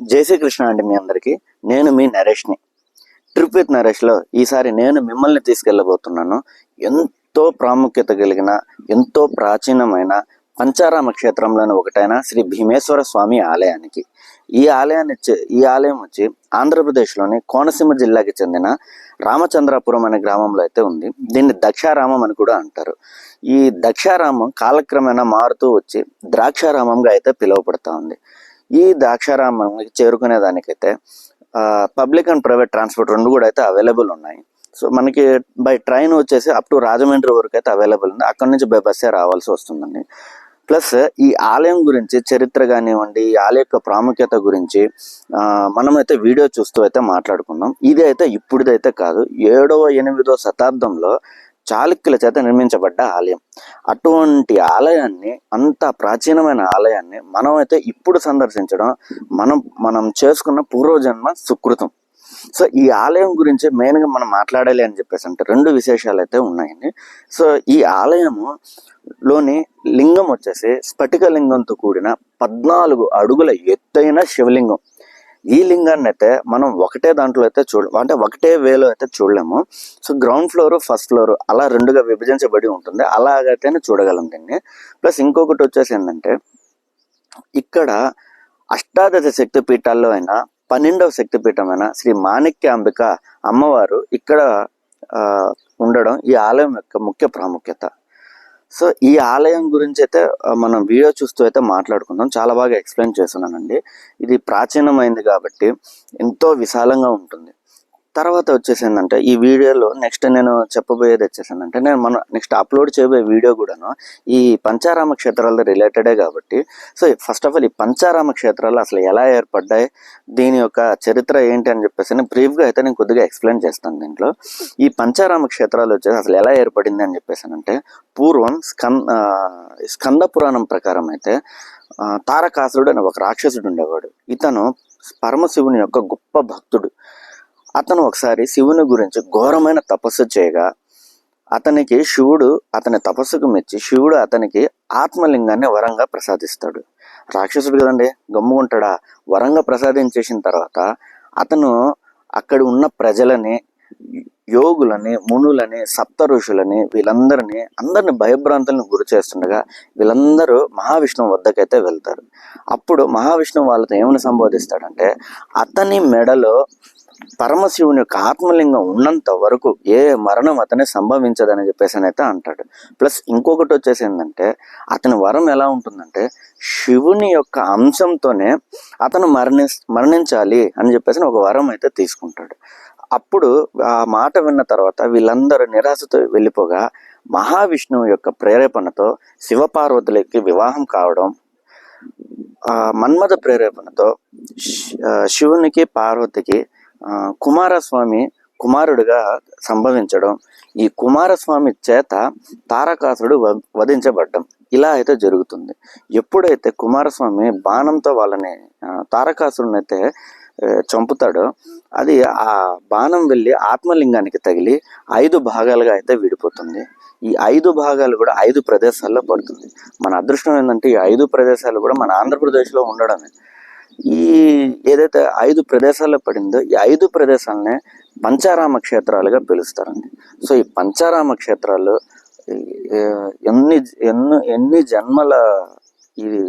జై శ్రీకృష్ణ అండి మీ అందరికీ. నేను మీ నరేష్ని. ట్రిప్ విత్ నరేష్లో ఈసారి నేను మిమ్మల్ని తీసుకెళ్ళబోతున్నాను. ఎంతో ప్రాముఖ్యత కలిగిన ఎంతో ప్రాచీనమైన పంచారామ క్షేత్రంలోని ఒకటైన శ్రీ భీమేశ్వర స్వామి ఆలయానికి. ఈ ఆలయాన్ని ఈ ఆలయం వచ్చి ఆంధ్రప్రదేశ్లోని కోనసీమ జిల్లాకి చెందిన రామచంద్రాపురం అనే గ్రామంలో అయితే ఉంది. దీన్ని దక్షారామం అని కూడా అంటారు. ఈ దక్షారామం కాలక్రమేణా మారుతూ వచ్చి ద్రాక్షారామంగా అయితే పిలువబడతా ఉంది. ఈ ద్రాక్షారామం చేరుకునేదానికైతే పబ్లిక్ అండ్ ప్రైవేట్ ట్రాన్స్పోర్ట్ రెండు కూడా అయితే అవైలబుల్ ఉన్నాయి. సో మనకి బై ట్రైన్ వచ్చేసి అప్ టు రాజమండ్రి వరకు అయితే అవైలబుల్ ఉంది. అక్కడ నుంచి బై బస్సే రావాల్సి వస్తుందండి. ప్లస్ ఈ ఆలయం గురించి చరిత్ర కానివ్వండి ఈ ఆలయం యొక్క ప్రాముఖ్యత గురించి మనమైతే వీడియో చూస్తూ అయితే మాట్లాడుకుందాం. ఇది అయితే ఇప్పుడుదైతే కాదు ఏడవ ఎనిమిదో శతాబ్దంలో చాళుక్యుల చేత నిర్మించబడ్డ ఆలయం. అటువంటి ఆలయాన్ని అంత ప్రాచీనమైన ఆలయాన్ని మనం అయితే ఇప్పుడు సందర్శించడం మనం మనం చేసుకున్న పూర్వజన్మ సుకృతం. సో ఈ ఆలయం గురించి మెయిన్గా మనం మాట్లాడాలి అని చెప్పేసి అంటే రెండు విశేషాలు అయితే ఉన్నాయండి. సో ఈ ఆలయము లోని లింగం వచ్చేసి స్ఫటిక లింగంతో కూడిన పద్నాలుగు అడుగుల ఎత్తైన శివలింగం. ఈ లింగాన్ని అయితే మనం ఒకటే దాంట్లో అయితే చూడ అంటే ఒకటే వేలో అయితే చూడలేము. So ground floor first floor అలా రెండుగా విభజించబడి ఉంటుంది. అలాగైతేనే చూడగలం దీన్ని. ప్లస్ ఇంకొకటి వచ్చేసి ఏంటంటే ఇక్కడ అష్టాదశ శక్తి పీఠాల్లో అయినా పన్నెండవ శక్తి పీఠమైన శ్రీ మాణిక్యాంబిక అమ్మవారు ఇక్కడ ఉండడం ఈ ఆలయం యొక్క ముఖ్య ప్రాముఖ్యత. సో ఈ ఆలయం గురించి అయితే మనం వీడియో చూస్తూ అయితే మాట్లాడుకుందాం. చాలా బాగా ఎక్స్ప్లెయిన్ చేస్తున్నానండి. ఇది ప్రాచీనమైంది కాబట్టి ఎంతో విశాలంగా ఉంటుంది. తర్వాత వచ్చేసి ఏంటంటే ఈ వీడియోలో నెక్స్ట్ నేను చెప్పబోయేది వచ్చేసిందంటే నేను మనం నెక్స్ట్ అప్లోడ్ చేయబోయే వీడియో కూడాను ఈ పంచారామ క్షేత్రాలతో రిలేటెడే కాబట్టి. సో ఫస్ట్ ఆఫ్ ఆల్ ఈ పంచారామ క్షేత్రాలు అసలు ఎలా ఏర్పడ్డాయి? దీని యొక్క చరిత్ర ఏంటి అని చెప్పేసి నేను బ్రీఫ్గా అయితే నేను కొద్దిగా ఎక్స్ప్లెయిన్ చేస్తాను దీంట్లో. ఈ పంచారామ క్షేత్రాలు వచ్చేసి అసలు ఎలా ఏర్పడింది అని చెప్పేసానంటే పూర్వం స్కంద స్కంద పురాణం ప్రకారం అయితే తారకాసురుడు అనే ఒక రాక్షసుడు ఉండేవాడు. ఇతను పరమశివుని యొక్క గొప్ప భక్తుడు. అతను ఒకసారి శివుని గురించి ఘోరమైన తపస్సు చేయగా అతనికి శివుడు అతని తపస్సుకు మెచ్చి శివుడు అతనికి ఆత్మలింగాన్ని వరంగా ప్రసాదిస్తాడు. రాక్షసుడు కదండి గమ్ముకుంటాడా వరంగా ప్రసాదించేసిన తర్వాత అతను అక్కడ ఉన్న ప్రజలని యోగులని మునులని సప్త ఋషులని వీళ్ళందరినీ అందరిని భయభ్రాంతులను గురి చేస్తుండగా వీళ్ళందరూ మహావిష్ణువు వద్దకైతే వెళ్తారు. అప్పుడు మహావిష్ణువు వాళ్ళతో ఏమని సంబోధిస్తాడంటే అతని మెడలో పరమశివుని యొక్క ఆత్మలింగం ఉన్నంత వరకు ఏ మరణం అతని సంభవించదని చెప్పేసి అని అయితే అంటాడు. ప్లస్ ఇంకొకటి వచ్చేసి ఏంటంటే అతని వరం ఎలా ఉంటుందంటే శివుని యొక్క అంశంతోనే అతను మరణి మరణించాలి అని చెప్పేసి ఒక వరం అయితే తీసుకుంటాడు. అప్పుడు ఆ మాట విన్న తర్వాత వీళ్ళందరూ నిరాశతో వెళ్ళిపోగా మహావిష్ణువు యొక్క ప్రేరేపణతో శివపార్వతులకి వివాహం కావడం మన్మథ ప్రేరేపణతో శివునికి పార్వతికి కుమారస్వామి కుమారుడిగా సంభవించడం. ఈ కుమారస్వామి చేత తారకాసుడు వ- వధించబడ్డం. ఇలా అయితే జరుగుతుంది. ఎప్పుడైతే కుమారస్వామి బాణంతో వాళ్ళని తారకాసుడిని అయితే చంపుతాడో అది ఆ బాణం వెళ్ళి ఆత్మలింగానికి తగిలి ఐదు భాగాలుగా అయితే విడిపోతుంది. ఈ ఐదు భాగాలు కూడా ఐదు ప్రదేశాల్లో పడుతుంది. మన అదృష్టం ఏంటంటే ఈ ఐదు ప్రదేశాలు కూడా మన ఆంధ్రప్రదేశ్లో ఉండడమే. ఈ ఏదైతే ఐదు ప్రదేశాల్లో పడిందో ఈ ఐదు ప్రదేశాలనే పంచారామ క్షేత్రాలుగా పిలుస్తారండి. సో ఈ పంచారామ క్షేత్రాలు ఎన్ని ఎన్ని ఎన్ని జన్మల ఇది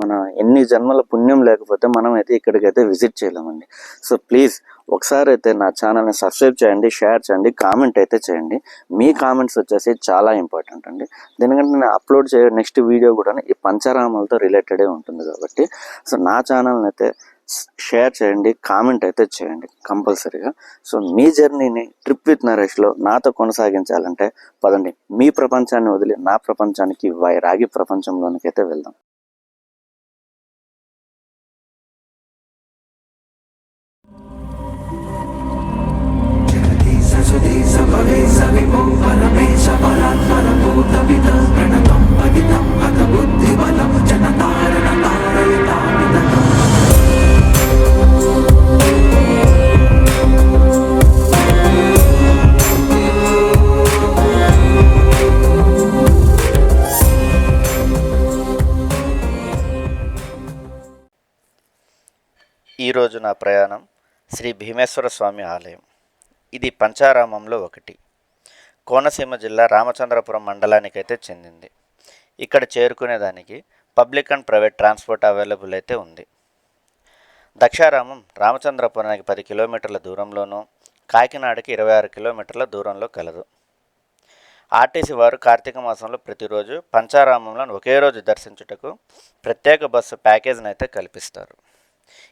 మన ఎన్ని జన్మల పుణ్యం లేకపోతే మనం అయితే ఇక్కడికైతే విజిట్ చేయలేమండి. సో ప్లీజ్ ఒకసారి అయితే నా ఛానల్ని సబ్స్క్రైబ్ చేయండి షేర్ చేయండి కామెంట్ అయితే చేయండి. మీ కామెంట్స్ వచ్చేసి చాలా ఇంపార్టెంట్ అండి. ఎందుకంటే నేను అప్లోడ్ చేయ నెక్స్ట్ వీడియో కూడా ఈ పంచరామాలతో రిలేటెడే ఉంటుంది కాబట్టి సో నా ఛానల్ని అయితే షేర్ చేయండి కామెంట్ అయితే చేయండి కంపల్సరీగా. సో మీ జర్నీని ట్రిప్ విత్ నరేష్లో నాతో కొనసాగించాలంటే పదండి మీ ప్రపంచాన్ని వదిలి నా ప్రపంచానికి వైరాగి ప్రపంచంలోనికి అయితే వెళ్దాం. ఈరోజు నా ప్రయాణం శ్రీ భీమేశ్వర స్వామి ఆలయం. ఇది పంచారామంలో ఒకటి. కోనసీమ జిల్లా రామచంద్రపురం మండలానికి అయితే చెందింది. ఇక్కడ చేరుకునేదానికి public and private transport available అయితే ఉంది. దక్షారామం రామచంద్రపురానికి పది కిలోమీటర్ల దూరంలోనూ కాకినాడకి ఇరవై ఆరు కిలోమీటర్ల దూరంలో కలదు. ఆర్టీసీ వారు కార్తీక మాసంలో ప్రతిరోజు పంచారామంలో ఒకే రోజు దర్శించుటకు ప్రత్యేక బస్సు ప్యాకేజీని అయితే కల్పిస్తారు.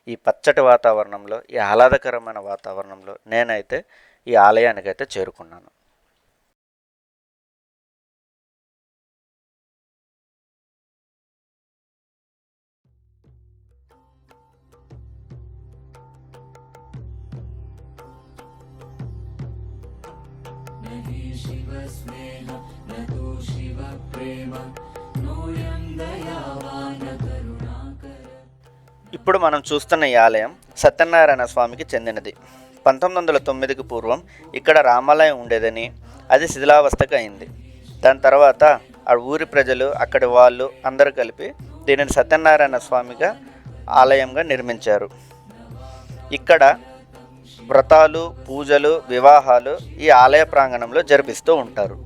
ఈ పచ్చటి వాతావరణంలో ఈ ఆహ్లాదకరమైన వాతావరణంలో నేనైతే ఈ ఆలయానికి అయితే చేరుకున్నాను ఇప్పుడు మనం చూస్తున్న ఈ ఆలయం సత్యనారాయణ స్వామికి చెందినది. పంతొమ్మిది వందల తొమ్మిదికి పూర్వం ఇక్కడ రామాలయం ఉండేదని అది శిథిలావస్థకు అయింది. దాని తర్వాత ఆ ఊరి ప్రజలు అక్కడి వాళ్ళు అందరూ కలిపి దీనిని సత్యనారాయణ స్వామిగా ఆలయంగా నిర్మించారు. ఇక్కడ వ్రతాలు పూజలు వివాహాలు ఈ ఆలయ ప్రాంగణంలో జరిపిస్తూ ఉంటారు.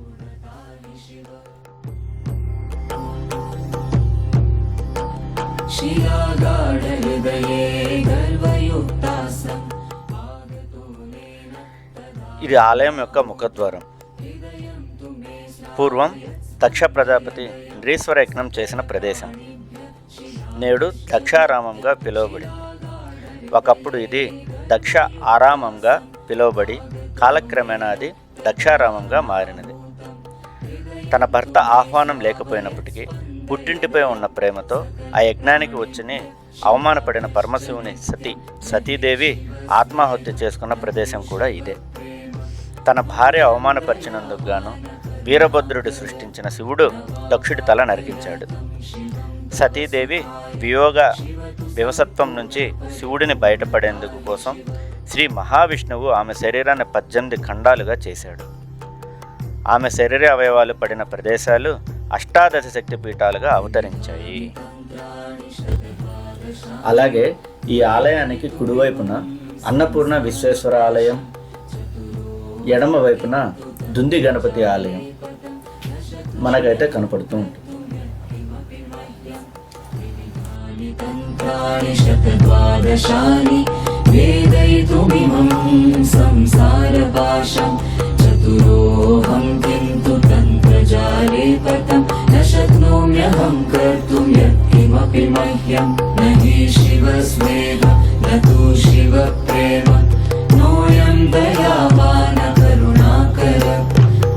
ఇది ఆలయం యొక్క ముఖద్వారం. పూర్వం దక్ష ప్రజాపతి ఇంద్రీశ్వర యజ్ఞం చేసిన ప్రదేశం. నేడు దక్షారామంగా పిలువబడింది. ఒకప్పుడు ఇది దక్ష ఆరామంగా పిలువబడి కాలక్రమేణా అది దక్షారామంగా మారినది. తన భర్త ఆహ్వానం లేకపోయినప్పటికీ పుట్టింటిపై ఉన్న ప్రేమతో ఆ యజ్ఞానికి వచ్చిని అవమానపడిన పరమశివుని సతీ సతీదేవి ఆత్మహత్య చేసుకున్న ప్రదేశం కూడా ఇదే. తన భార్య అవమానపరిచినందుకు గాను వీరభద్రుడు సృష్టించిన శివుడు దక్షుడి తల నరికించాడు. సతీదేవి వియోగ వివసత్వం నుంచి శివుడిని బయటపడేందుకు కోసం శ్రీ మహావిష్ణువు ఆమె శరీరాన్ని పద్దెనిమిది ఖండాలుగా చేశాడు. ఆమె శరీర అవయవాలు పడిన ప్రదేశాలు అష్టాదశ శక్తి పీఠాలుగా అవతరించాయి. అలాగే ఈ ఆలయానికి కుడివైపున అన్నపూర్ణ విశ్వేశ్వర ఆలయం ఎడమ వైపున దుంది గణపతి ఆలయం మనకైతే కనపడుతూ ఉంటుంది. సంసార పాశం చతురోహం కింద चतुरोऽहं किन्तु तन्त्रजाले पतं न शक्नोम्यहं कर्तुं यत्किमपि मह्यं न हि शिवस्वेह न तु शिवप्रेम नोऽयं दयावान करुणाकर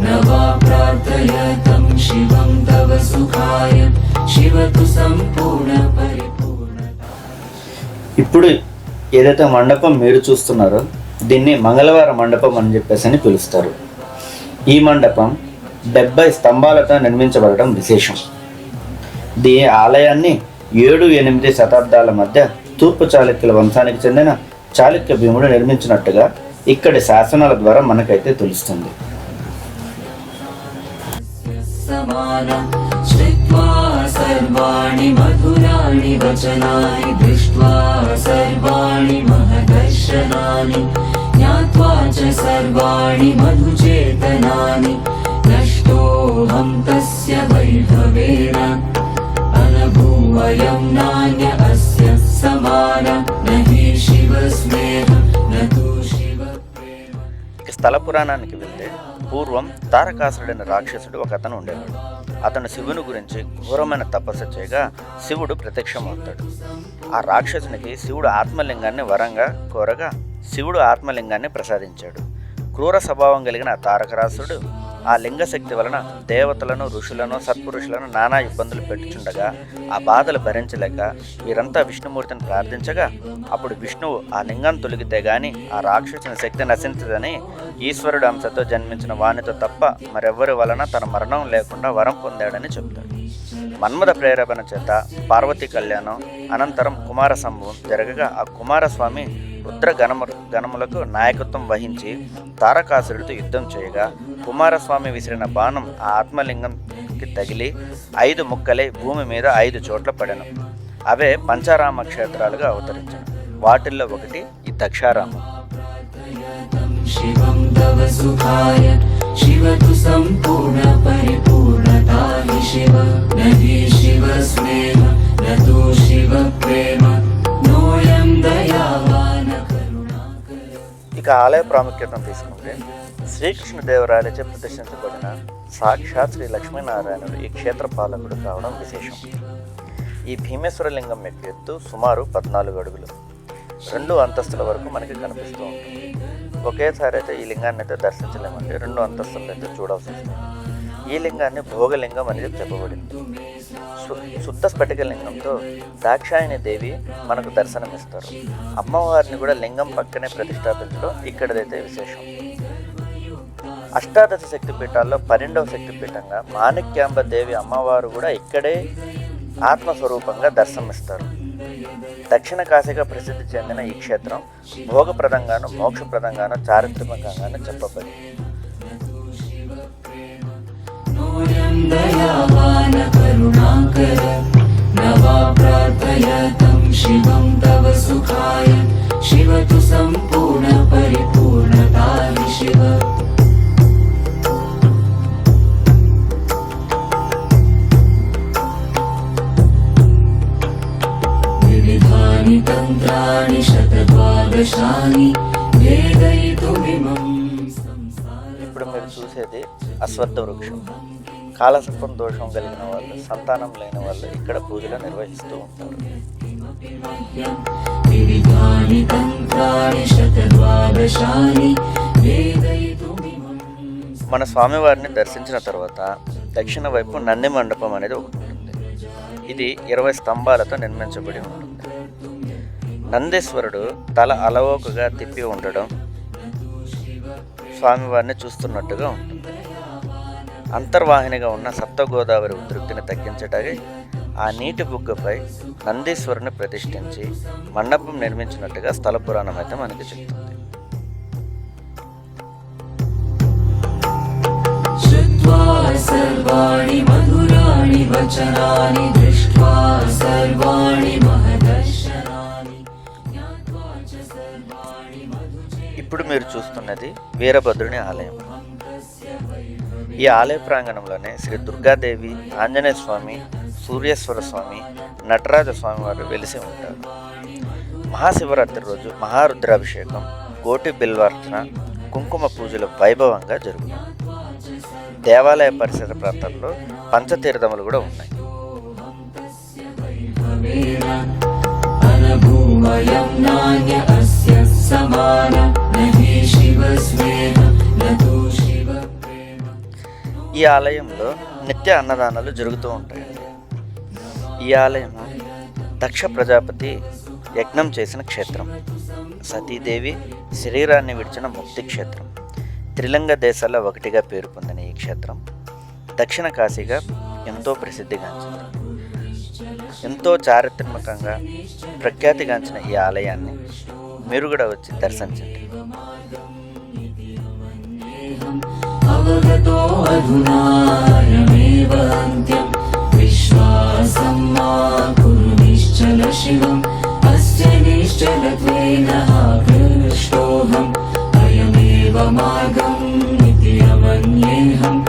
न वा प्रार्थयतं शिवं तव सुखाय शिव तु सम्पूर्णपरिपूर्ण ఇప్పుడు ఏదైతే మండపం మీరు చూస్తున్నారో దీన్ని మంగళవార మండపం అని చెప్పేసి అని పిలుస్తారు ఈ మండపం డెబ్బై స్తంభాలతో నిర్మించబడటం విశేషం దీ ఆలయాన్ని ఏడు ఎనిమిది శతాబ్దాల మధ్య తూర్పు చాళుక్యుల వంశానికి చెందిన చాళుక్య భీముడు నిర్మించినట్టుగా ఇక్కడి శాసనాల ద్వారా మనకైతే తెలుస్తుంది समाना श्रुत्वा सर्वाणि मधुराणि वचनानि दृष्ट्वा सर्वाणि महदर्शनानि ज्ञात्वा च सर्वाणि मधुचेतनानि नष्टोऽहं तस्य वैभवेन अनभूवयं नान्य अस्य समान न हि शिवस्मेह न तु शिवप्रेम ఇక స్థల పురాణానికి వెళ్తే పూర్వం తారకాసురుడైన రాక్షసుడు ఒక అతను ఉండేవాడు అతను శివుని గురించి ఘోరమైన తపస్సు చేయగా శివుడు ప్రత్యక్షమవుతాడు ఆ రాక్షసునికి శివుడు ఆత్మలింగాన్ని వరంగా కోరగా శివుడు ఆత్మలింగాన్ని ప్రసాదించాడు క్రూర స్వభావం కలిగిన తారకరాసుడు ఆ లింగశక్తి వలన దేవతలను ఋషులను సత్పురుషులను నానా ఇబ్బందులు పెట్టుచుండగా ఆ బాధలు భరించలేక వీరంతా విష్ణుమూర్తిని ప్రార్థించగా అప్పుడు విష్ణువు ఆ లింగం తొలగితే గాని ఆ రాక్షసుని శక్తి నశించదని ఈశ్వరుడు అంశతో జన్మించిన వానితో తప్ప మరెవ్వరి వలన తన మరణం లేకుండా వరం పొందాడని చెబుతాడు మన్మథ ప్రేరేపణ చేత పార్వతీ కళ్యాణం అనంతరం కుమార సంభవం జరగగా ఆ కుమారస్వామి రుద్ర గణము గణములకు నాయకత్వం వహించి తారకాసురుడితో యుద్ధం చేయగా కుమారస్వామి విసిరిన బాణం ఆ ఆత్మలింగంకి తగిలి ఐదు ముక్కలై భూమి మీద ఐదు చోట్ల పడను. అవే పంచారామ క్షేత్రాలుగా అవతరించను. వాటిల్లో ఒకటి ఈ దక్షారామం. శివ శివ. శివ ప్రేమ. నోయం ఇక ఆలయ ప్రాముఖ్యతను తీసుకుంటే శ్రీకృష్ణదేవరాయలచే ప్రదర్శించబడిన సాక్షాత్ శ్రీ లక్ష్మీనారాయణుడు ఈ క్షేత్ర పాలకుడు కావడం విశేషం. ఈ భీమేశ్వర లింగం యొక్క ఎత్తు సుమారు పద్నాలుగు అడుగులు. రెండు అంతస్తుల వరకు మనకి కనిపిస్తూ ఉంటుంది. ఒకేసారి అయితే ఈ లింగాన్ని అయితే దర్శించలేమండి రెండు అంతస్తులను అయితే చూడాల్సి వస్తుంది. ఈ లింగాన్ని భోగలింగం అనేది చెప్పబడింది. శుద్ధ స్ఫటిక లింగంతో దాక్షాయణి దేవి మనకు దర్శనమిస్తారు. అమ్మవారిని కూడా లింగం పక్కనే ప్రతిష్టాపించడం ఇక్కడదైతే విశేషం. అష్టాదశ శక్తి పీఠాల్లో పన్నెండవ శక్తి పీఠంగా మాణిక్యాంబ దేవి అమ్మవారు కూడా ఇక్కడే ఆత్మస్వరూపంగా దర్శనమిస్తారు. దక్షిణ కాశీగా ప్రసిద్ధి చెందిన ఈ క్షేత్రం భోగప్రదంగాను మోక్షప్రదంగాను చారిత్రకంగాను చెప్పబడింది. नोऽयं दयावान करुणाकर न वा प्रार्थयतं शिवं तव सुखाय शिव तु सम्पूर्णपरिपूर्णता हि शिव विविधानि तन्त्राणि शतद्वादशानि वेदयितुमिमं संसार ఇప్పుడు మీరు చూసేది అశ్వత్థ వృక్షం కాలసర్పం దోషం కలిగిన వాళ్ళు సంతానం లేని వాళ్ళు ఇక్కడ పూజలు నిర్వహిస్తూ ఉంటారు. మన స్వామివారిని దర్శించిన తర్వాత దక్షిణ వైపు నంది మండపం అనేది ఒకటి ఉంటుంది. ఇది ఇరవై స్తంభాలతో నిర్మించబడి ఉంటుంది. నందీశ్వరుడు తల అలవోకగా తిప్పి ఉండడం స్వామివారిని చూస్తున్నట్టుగా ఉంటుంది. అంతర్వాహినిగా ఉన్న సప్తగోదావరి ఉద్రిక్తిని తగ్గించటానికి ఆ నీటి బుగ్గపై నందీశ్వరుని ప్రతిష్ఠించి మండపం నిర్మించినట్టుగా స్థల పురాణం అయితే మనకి చెప్తుంది श्रुत्वा सर्वाणि मधुराणि वचनानि दृष्ट्वा सर्वाणि महदर्शनानि ज्ञात्वा च सर्वाणि मधुचे ఇప్పుడు మీరు చూస్తున్నది వీరభద్రుని ఆలయం ఈ ఆలయ ప్రాంగణంలోనే శ్రీ దుర్గాదేవి ఆంజనేయ స్వామి సూర్యేశ్వర స్వామి నటరాజ స్వామి వారు వెలిసి ఉంటారు. మహాశివరాత్రి రోజు మహారుద్రాభిషేకం కోటి బిల్వార్చన కుంకుమ పూజలు వైభవంగా జరుగుతాయి. దేవాలయ పరిసర ప్రాంతాల్లో పంచతీర్థములు కూడా ఉన్నాయి. సమాన ఈ ఆలయంలో నిత్య అన్నదానాలు జరుగుతూ ఉంటాయి. ఈ ఆలయం దక్ష ప్రజాపతి యజ్ఞం చేసిన క్షేత్రం. సతీదేవి శరీరాన్ని విడిచిన ముక్తి క్షేత్రం. త్రిలింగ దేశాల్లో ఒకటిగా పేరు పొందిన ఈ క్షేత్రం దక్షిణ కాశీగా ఎంతో ప్రసిద్ధిగాంచింది. ఎంతో చారిత్రాత్మకంగా ప్రఖ్యాతిగాంచిన ఈ ఆలయాన్ని మీరు కూడా వచ్చి దర్శించండి. अवगतो अधुनायमेव अन्त्यं। विश्वासं मा कुरु निश्चल शिवम् अस्य निश्चलत्वेन आकृष्टोऽहम् अयमेव मार्गम् इति अमन्येऽहम्